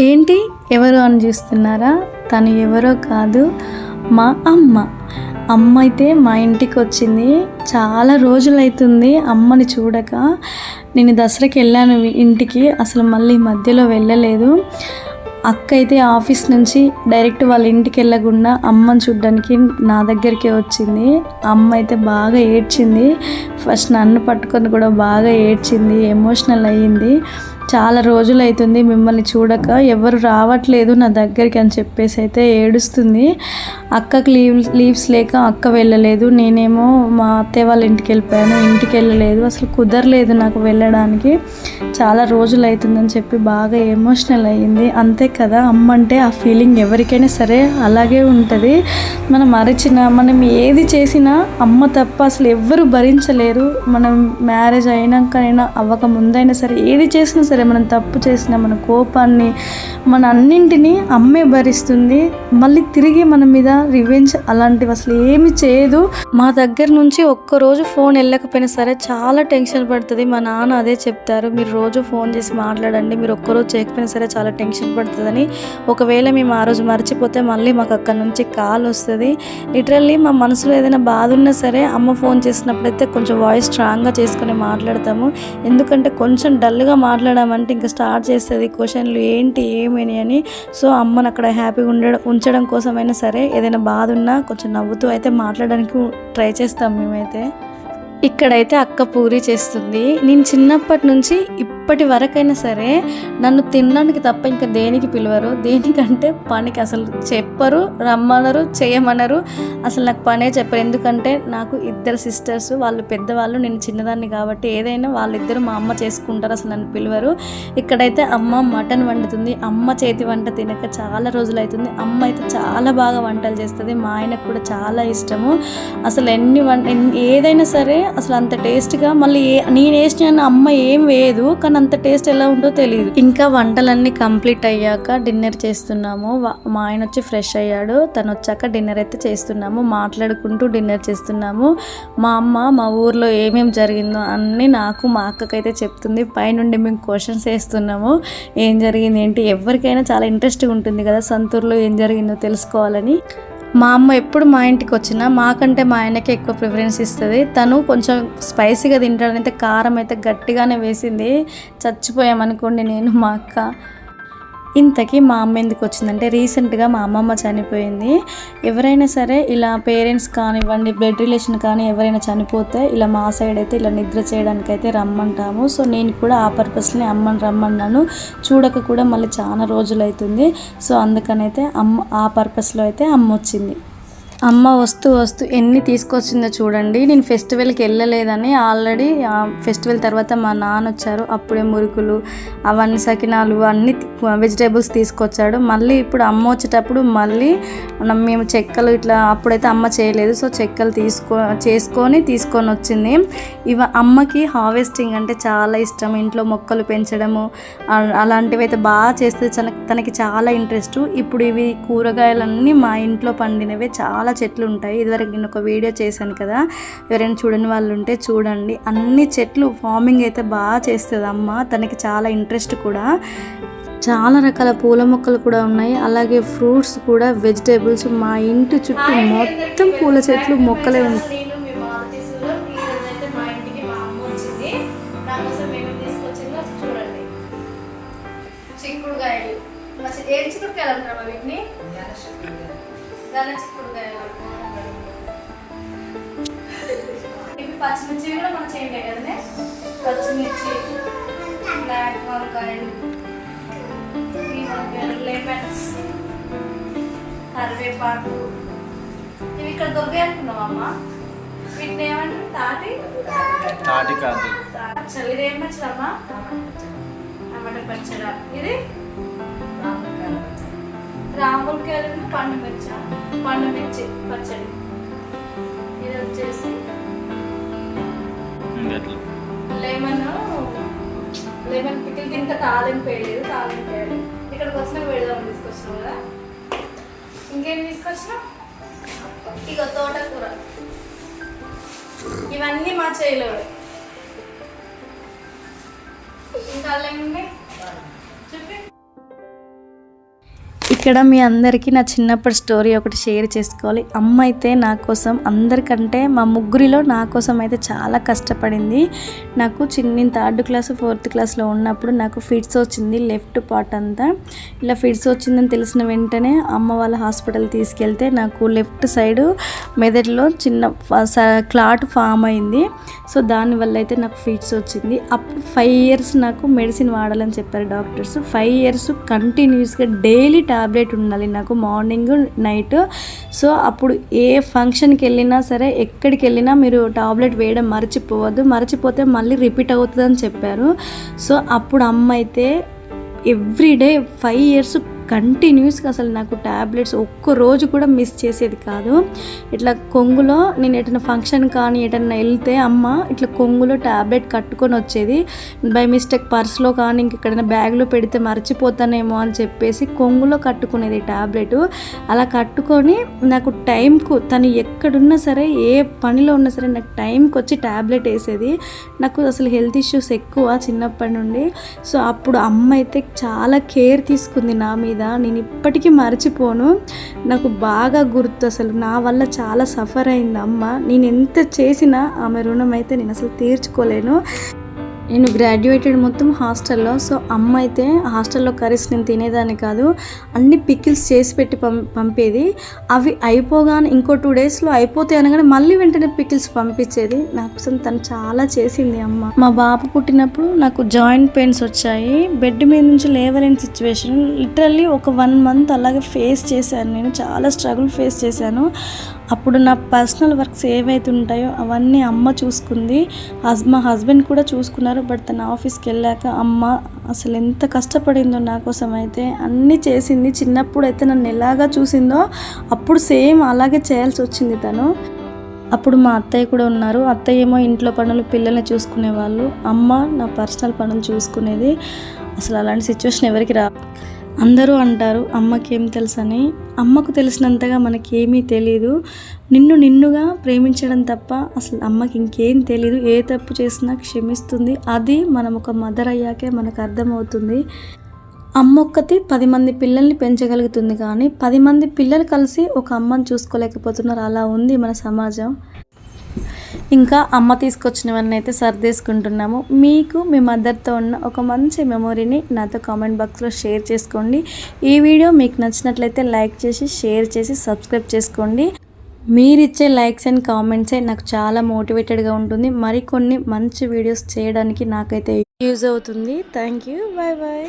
ఏంటి ఎవరు అని చూస్తున్నారా? తను ఎవరో కాదు మా అమ్మ. అమ్మ అయితే మా ఇంటికి వచ్చింది. చాలా రోజులైతుంది అమ్మని చూడక. నేను దసరాకి వెళ్ళాను ఇంటికి. అసలు మళ్ళీ మధ్యలో వెళ్ళలేదు. అక్క అయితే ఆఫీస్ నుంచి డైరెక్ట్ వాళ్ళ ఇంటికి వెళ్ళకుండా అమ్మని చూడడానికి నా దగ్గరికే వచ్చింది. అమ్మ అయితే బాగా ఏడ్చింది. ఫస్ట్ నన్ను పట్టుకొని కూడా బాగా ఏడ్చింది ఎమోషనల్ అయ్యింది. చాలా రోజులు అవుతుంది మిమ్మల్ని చూడక. ఎవరు రావట్లేదు నా దగ్గరికి అని చెప్పేసి అయితే ఏడుస్తుంది. అక్కకి లీవ్ లీవ్స్ లేక అక్క వెళ్ళలేదు. నేనేమో మా అత్తయ్య వాళ్ళ ఇంటికి వెళ్ళిపోయాను. ఇంటికి వెళ్ళలేదు. అసలు కుదరలేదు నాకు వెళ్ళడానికి. చాలా రోజులు అవుతుందని చెప్పి బాగా ఎమోషనల్ అయ్యింది. అంతే కదా అమ్మ అంటే ఆ ఫీలింగ్ ఎవరికైనా సరే అలాగే ఉంటుంది. మనం అరిచిన మనం ఏది చేసినా అమ్మ తప్ప అసలు ఎవ్వరు భరించలేరు. మనం మ్యారేజ్ అయినాకైనా అవ్వక ముందైనా సరే ఏది చేసినా సరే మనం తప్పు చేసిన మన కోపాన్ని మన అన్నింటినీ అమ్మే భరిస్తుంది. మళ్ళీ తిరిగి మన మీద రివెంజ్ అలాంటివి అసలు ఏమి చేయదు. మా దగ్గర నుంచి ఒక్కరోజు ఫోన్ వెళ్ళకపోయినా సరే చాలా టెన్షన్ పడుతుంది. మా నాన్న అదే చెప్తారు మీరు రోజు ఫోన్ చేసి మాట్లాడండి. మీరు ఒక్కరోజు చేయకపోయినా సరే చాలా టెన్షన్ పడుతుందని. ఒకవేళ మేము ఆ రోజు మర్చిపోతే మళ్ళీ మాకు అక్కడ నుంచి కాల్ వస్తుంది. లిటరల్లీ మా మనసులో ఏదైనా బాధ ఉన్నా సరే అమ్మ ఫోన్ చేసినప్పుడైతే కొంచెం వాయిస్ స్ట్రాంగ్గా చేసుకుని మాట్లాడతాము. ఎందుకంటే కొంచెం డల్గా మాట్లాడామంటే ఇంకా స్టార్ట్ చేస్తుంది. క్వశ్చన్లు ఏంటి ఏమి అని. సో అమ్మను అక్కడ హ్యాపీగా ఉండడం ఉంచడం కోసమైనా సరే ఏదైనా బాధ ఉన్నా కొంచెం నవ్వుతూ అయితే మాట్లాడడానికి ట్రై చేస్తాం మేమైతే. ఇక్కడైతే అక్క పూరి చేస్తుంది. నేను చిన్నప్పటి నుంచి ఇప్పటి వరకైనా సరే నన్ను తినడానికి తప్ప ఇంకా దేనికి పిలవరు. దేనికంటే పనికి అసలు చెప్పరు రమ్మనరు చేయమనరు. అసలు నాకు పనే చెప్పరు. ఎందుకంటే నాకు ఇద్దరు సిస్టర్స్ వాళ్ళు పెద్దవాళ్ళు నేను చిన్నదాన్ని కాబట్టి ఏదైనా వాళ్ళిద్దరు మా అమ్మ చేసుకుంటారు. అసలు నన్ను పిలవరు. ఇక్కడైతే అమ్మ మటన్ వండుతుంది. అమ్మ చేతి వంట తినక చాలా రోజులు అవుతుంది అమ్మ అయితే చాలా బాగా వంటలు చేస్తుంది. మా ఆయనకు కూడా చాలా ఇష్టము. అసలు ఎన్ని వంట ఎన్ని- ఏదైనా సరే అసలు అంత టేస్ట్గా మళ్ళీ నేను వేసిన అమ్మ ఏం వేయదు కానీ అంత టేస్ట్ ఎలా ఉందో తెలియదు ఇంకా వంటలన్నీ కంప్లీట్ అయ్యాక డిన్నర్ చేస్తున్నాము. మా ఆయన వచ్చి ఫ్రెష్ అయ్యాడు. తను వచ్చాక డిన్నర్ అయితే చేస్తున్నాము. మాట్లాడుకుంటూ డిన్నర్ చేస్తున్నాము. మా అమ్మ మా ఊర్లో ఏమేమి జరిగిందో అన్నీ నాకు మా అక్కకైతే చెప్తుంది. పైనుండి మేము క్వశ్చన్స్ వేస్తున్నాము. ఏం జరిగింది ఏంటి? ఎవరికైనా చాలా ఇంట్రెస్ట్గా ఉంటుంది కదా సొంతూరులో ఏం జరిగిందో తెలుసుకోవాలని. మా అమ్మ ఎప్పుడు మా ఇంటికి వచ్చినా మాకంటే మా ఆయనకే ఎక్కువ ప్రిఫరెన్స్ ఇస్తుంది. తను కొంచెం స్పైసీగా తింటాడనైతే కారం అయితే గట్టిగానే వేసింది. చచ్చిపోయామనుకోండి నేను మా అక్క. ఇంతకీ మా అమ్మ ఎందుకు వచ్చిందంటే రీసెంట్గా మా అమ్మమ్మ చనిపోయింది. ఎవరైనా సరే ఇలా పేరెంట్స్ కానివ్వండి బ్లడ్ రిలేషన్ కానీ ఎవరైనా చనిపోతే ఇలా మా సైడ్ అయితే ఇలా నిద్ర చేయడానికి అయితే రమ్మంటాము. సో నేను కూడా ఆ పర్పస్ని అమ్మని రమ్మన్నాను. చూడక కూడా మళ్ళీ చాలా రోజులు అవుతుంది సో అందుకనైతే అమ్మ ఆ పర్పస్లో అయితే అమ్మ వచ్చింది. అమ్మ వస్తూ వస్తూ ఎన్ని తీసుకొచ్చిందో చూడండి. నేను ఫెస్టివల్కి వెళ్ళలేదని ఆల్రెడీ ఆ ఫెస్టివల్ తర్వాత మా నాన్న వచ్చారు. అప్పుడే మురుకులు అవన్నీ సకినాలు అన్ని వెజిటేబుల్స్ తీసుకొచ్చాడు. మళ్ళీ ఇప్పుడు అమ్మ వచ్చేటప్పుడు మళ్ళీ మనం మేము చెక్కలు ఇట్లా అప్పుడైతే అమ్మ చేయలేదు. సో చెక్కలు తీసుకో చేసుకొని తీసుకొని వచ్చింది. ఇవ అమ్మకి హార్వెస్టింగ్ అంటే చాలా ఇష్టం. ఇంట్లో మొక్కలు పెంచడము అలాంటివి అయితే బాగా చేస్తే తన తనకి చాలా ఇంట్రెస్ట్. ఇప్పుడు ఇవి కూరగాయలన్నీ మా ఇంట్లో పండినవే చాలా చెట్లు ఉంటాయి. ఇదివరకు నేను ఒక వీడియో చేశాను కదా. ఎవరైనా చూడని వాళ్ళు ఉంటే చూడండి. అన్ని చెట్లు ఫార్మింగ్ అయితే బాగా చేస్తుంది అమ్మ. తనకి చాలా ఇంట్రెస్ట్ కూడా. చాలా రకాల పూల మొక్కలు కూడా ఉన్నాయి. అలాగే ఫ్రూట్స్ కూడా వెజిటేబుల్స్ మా ఇంటి చుట్టూ మొత్తం పూల చెట్లు మొక్కలే ఉంటాయి చూడండి. చిక్కుడుకాయలు. ఏం చిక్కుడుకాయలు అంటారా వీటిని? ఇవి పచ్చిమిర్చి కూడా మన చేయండి కదనే పచ్చిమిర్చి బ్లాక్ వంకాయలు లెమన్స్ కరివేపాకు ఇవి ఇక్కడ దొరికాయి అనుకున్నాం అమ్మ వీటిని ఏమంటారు తాటి తాటి కాదు. పచ్చడి ఇది ఏం పచ్చడి అమ్మ టమాటా పచ్చడి ఇది రాములకాయలు పండు మిర్చి. పండు మిర్చి పచ్చడి. ఇది వచ్చేసి లెమన్ లెమన్ పికిల్ ఇంకా తాలింపు వేయలేదు తాలింపు వేయాలి ఇక్కడికి వచ్చిన వేడదాం తీసుకొచ్చినాం కదా. ఇంకేం తీసుకొచ్చినాం? ఇక తోటకూర. ఇవన్నీ మా చేలో ఇంకా చెప్పి ఇక్కడ మీ అందరికీ నా చిన్నప్పటి స్టోరీ ఒకటి షేర్ చేసుకోవాలి. అమ్మ అయితే నా కోసం అందరికంటే మా ముగ్గురిలో నా కోసం అయితే చాలా కష్టపడింది. నాకు చిన్న థర్డ్ క్లాస్ ఫోర్త్ క్లాస్లో ఉన్నప్పుడు నాకు ఫిట్స్ వచ్చింది లెఫ్ట్ పార్ట్ అంతా. ఇలా ఫిట్స్ వచ్చిందని తెలిసిన వెంటనే అమ్మ వాళ్ళ హాస్పిటల్ తీసుకెళ్తే నాకు లెఫ్ట్ సైడ్ మెదడులో చిన్న క్లాట్ ఫామ్ అయింది. సో దానివల్ల అయితే నాకు ఫిట్స్ వచ్చింది. అప్పుడు ఫైవ్ ఇయర్స్ నాకు మెడిసిన్ వాడాలని చెప్పారు డాక్టర్స్. ఫైవ్ ఇయర్స్ కంటిన్యూస్గా డైలీ టాబ్లెట్ టాబ్లెట్ ఉండాలి. నాకు మార్నింగ్ నైట్ సో అప్పుడు ఏ ఫంక్షన్కి వెళ్ళినా సరే ఎక్కడికి వెళ్ళినా మీరు టాబ్లెట్ వేయడం మర్చిపోవద్దు. మర్చిపోతే మళ్ళీ రిపీట్ అవుతుందని చెప్పారు. సో అప్పుడు అమ్మ అయితే ఎవ్రీడే ఫైవ్ ఇయర్స్ కంటిన్యూస్గా అసలు నాకు ట్యాబ్లెట్స్ ఒక్క రోజు కూడా మిస్ చేసేది కాదు. ఇట్లా కొంగులో నేను ఎటైనా ఫంక్షన్ కానీ ఎటైనా వెళ్తే అమ్మ ఇట్లా కొంగులో ట్యాబ్లెట్ కట్టుకొని వచ్చేది. బై మిస్టేక్ పర్స్లో కానీ ఇంకెక్కడైనా బ్యాగ్లో పెడితే మర్చిపోతానేమో అని చెప్పేసి కొంగులో కట్టుకునేది ట్యాబ్లెట్ అలా కట్టుకొని నాకు టైంకు తను ఎక్కడున్నా సరే ఏ పనిలో ఉన్నా సరే నాకు టైంకి వచ్చి ట్యాబ్లెట్ వేసేది. నాకు అసలు హెల్త్ ఇష్యూస్ ఎక్కువ చిన్నప్పటి నుండి. సో అప్పుడు అమ్మ అయితే చాలా కేర్ తీసుకుంది నా మీద. నేను ఇప్పటికీ మర్చిపోను. నాకు బాగా గుర్తు అసలు. నా వల్ల చాలా సఫర్ అయింది అమ్మ. నేను ఎంత చేసినా ఆమె రుణం అయితే నేను అసలు తీర్చుకోలేను. నేను గ్రాడ్యుయేటెడ్ మొత్తం హాస్టల్లో. సో అమ్మ అయితే హాస్టల్లో కర్రీస్ నేను తినేదాన్ని కాదు అన్ని పికిల్స్ చేసి పెట్టి పం పంపేది. అవి అయిపోగానే ఇంకో టూ డేస్లో అయిపోతాయి అనగానే మళ్ళీ వెంటనే పికిల్స్ పంపించేది. నా కోసం తను చాలా చేసింది అమ్మ. మా బాబు పుట్టినప్పుడు నాకు జాయింట్ పెయిన్స్ వచ్చాయి. బెడ్ మీద నుంచి లేవలేని సిచ్యువేషన్ లిటరల్లీ ఒక వన్ మంత్ అలాగే ఫేస్ చేశాను నేను. చాలా స్ట్రగుల్ ఫేస్ చేశాను. అప్పుడు నా పర్సనల్ వర్క్స్ ఏవైతే ఉంటాయో అవన్నీ అమ్మ చూసుకుంది. హస్ మా హస్బెండ్ కూడా చూసుకున్నారు. బట్ తన ఆఫీస్కి వెళ్ళాక అమ్మ అసలు ఎంత కష్టపడిందో నా కోసం అయితే అన్నీ చేసింది చిన్నప్పుడు అయితే నన్ను ఎలాగా చూసిందో అప్పుడు సేమ్ అలాగే చేయాల్సి వచ్చింది తను. అప్పుడు మా అత్తయ్య కూడా ఉన్నారు. అత్తయ్య ఏమో ఇంట్లో పనులు పిల్లల్ని చూసుకునేవాళ్ళు. అమ్మ నా పర్సనల్ పనులు చూసుకునేది. అసలు అలాంటి సిచ్యువేషన్ ఎవరికి రా అందరూ అంటారు అమ్మకేం తెలుసని. అమ్మకు తెలిసినంతగా మనకేమీ తెలియదు నిన్ను నిన్నుగా ప్రేమించడం తప్ప అసలు అమ్మకి ఇంకేం తెలియదు ఏ తప్పు చేసినా క్షమిస్తుంది. అది మనం ఒక మదర్ అయ్యాకే మనకు అర్థమవుతుంది. అమ్మ ఒక్కతి పది మంది పిల్లల్ని పెంచగలుగుతుంది కానీ పది మంది పిల్లలు కలిసి ఒక అమ్మని చూసుకోలేకపోతున్నారు. అలా ఉంది మన సమాజం. ఇంకా అమ్మ తీసుకొచ్చినవన్నీ అయితే సర్దేసుకుంటున్నాము. మీకు మీ మదర్తో ఉన్న ఒక మంచి మెమొరీని నాతో కామెంట్ బాక్స్లో షేర్ చేసుకోండి. ఈ వీడియో మీకు నచ్చినట్లయితే లైక్ చేసి షేర్ చేసి సబ్స్క్రైబ్ చేసుకోండి. మీరిచ్చే లైక్స్ అండ్ కామెంట్సే నాకు చాలా మోటివేటెడ్గా ఉంటుంది. మరికొన్ని మంచి వీడియోస్ చేయడానికి నాకైతే యూజ్ అవుతుంది. Thank you. Bye bye